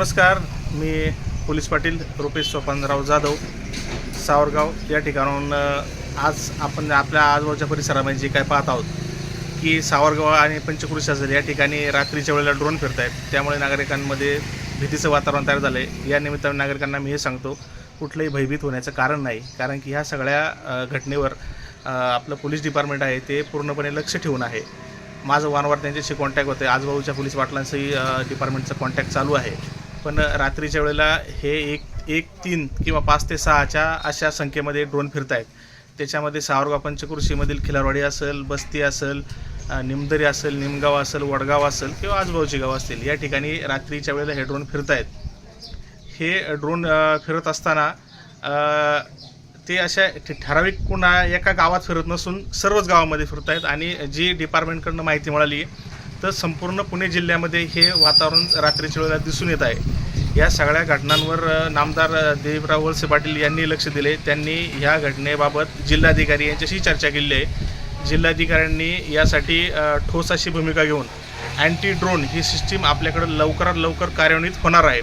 नमस्कार मी पोलीस पाटील रुपेश सोपानराव जाधव सावरगाव या ठिकाणाहून आज आपण आपल्या आजूबाजूच्या परिसरामध्ये जे काय पाहत आहोत की सावरगाव आणि पंचकृषी शासन या ठिकाणी रात्रीच्या वेळेला ड्रोन फिरत आहेत त्यामुळे नागरिकांमध्ये भीतीचं वातावरण तयार झालं आहे या निमित्ताने नागरिकांना मी हे सांगतो कुठलंही भयभीत होण्याचं कारण नाही. कारण की ह्या सगळ्या घटनेवर आपलं पोलीस डिपार्टमेंट आहे ते पूर्णपणे लक्ष ठेवून आहे. माझं वारंवार त्यांच्याशी कॉन्टॅक्ट होते आजूबाजूच्या पोलीस पाटलांचंही डिपार्टमेंटचं कॉन्टॅक्ट चालू आहे. पण रात्रीच्या वेळेला हे एक एक तीन किंवा पाच ते सहाच्या अशा संख्येमध्ये ड्रोन फिरत आहेत त्याच्यामध्ये सावरगाव पंचकृषीमधील खिलारवाडी असेल बस्ती असेल निमदरी असेल निमगाव असेल वडगाव असेल किंवा आजूबाजूची गाव असतील या ठिकाणी रात्रीच्या वेळेला हे ड्रोन फिरत आहेत हे ड्रोन फिरत असताना ते अशा ठराविक कुणा एका गावात फिरत नसून सर्वच गावामध्ये फिरत आहेत आणि जी डिपार्टमेंटकडनं माहिती मिळाली तर संपूर्ण पुणे जिल्ह्यामध्ये हे वातावरण रात्रीच्या वेळेला दिसून येत आहे. या सगळ्या घटनांवर नामदार दिलीपराव वळसे पाटील यांनी लक्ष दिले. त्यांनी ह्या घटनेबाबत जिल्हाधिकारी यांच्याशी चर्चा केली आहे. जिल्हाधिकाऱ्यांनी यासाठी ठोस अशी भूमिका घेऊन अँटी ड्रोन ही सिस्टीम आपल्याकडं लवकरात लवकर कार्यान्वित होणार आहे.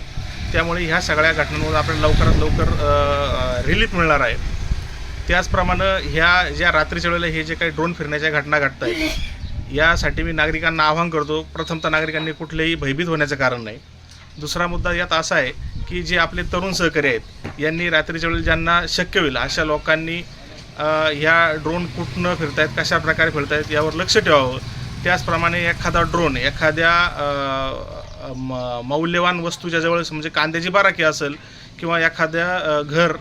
त्यामुळे ह्या सगळ्या घटनांवर आपल्याला लवकरात लवकर रिलीफ मिळणार आहे. त्याचप्रमाणे ह्या ज्या रात्रीच्या वेळेला हे जे काही ड्रोन फिरण्याच्या घटना घडत आहेत यासाठी मी नागरिकांना आवाहन करतो. प्रथमतः नागरिकांनी कुठलेही भयभीत होण्याचं कारण नाही. दुसरा मुद्दा यात असा आहे की जे आपले तरुण सहकारी आहेत यांनी रात्रीच्या वेळी ज्यांना शक्य होईल अशा लोकांनी ह्या ड्रोन कुठनं फिरत आहेत कशा प्रकारे फिरत आहेत यावर लक्ष ठेवावं. त्याचप्रमाणे एखादा ड्रोन एखाद्या म- मौल्यवान वस्तूच्या जवळ म्हणजे कांद्याची बाराकी असेल किंवा एखाद्या घर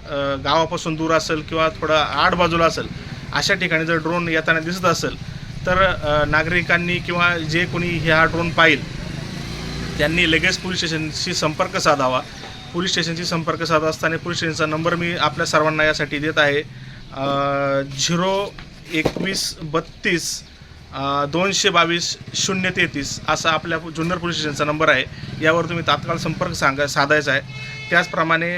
गावापासून दूर असेल किंवा थोडं आड बाजूला असेल अशा ठिकाणी जर ड्रोन येताना दिसत असेल तर नागरिकांनी किंवा जे कोणी ह्या ड्रोन पाहिल त्यांनी लगेच पोलीस स्टेशनशी संपर्क साधावा. पोलीस स्टेशनशी संपर्क साधत असताना पोलीस स्टेशनचा नंबर मी आपल्या सर्वांना यासाठी देत आहे. झिरो एकवीस बत्तीस दोनशे बावीस शून्य तेहतीस असा आपल्या जुन्नर पोलीस स्टेशनचा नंबर आहे. यावर तुम्ही तात्काळ संपर्क सांगा साधायचा आहे. त्याचप्रमाणे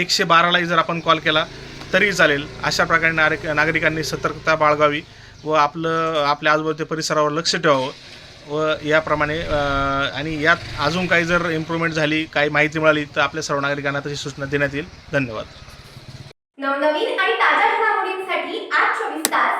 एकशे बारालाही जर आपण कॉल केला तरी चालेल. अशा प्रकारे नागरिक नागरिकांनी सतर्कता बाळगावी. व आपलं आपल्या आजूबाजूच्या परिसरावर लक्ष ठेवावं. व याप्रमाणे आणि यात अजून काही जर इम्प्रूव्हमेंट झाली काही माहिती मिळाली तर आपल्या सर्व नागरिकांना तशी सूचना देण्यात येईल. धन्यवाद. नवनवीन आणि ताज्या घडामोडींसाठी आज चोवीस तास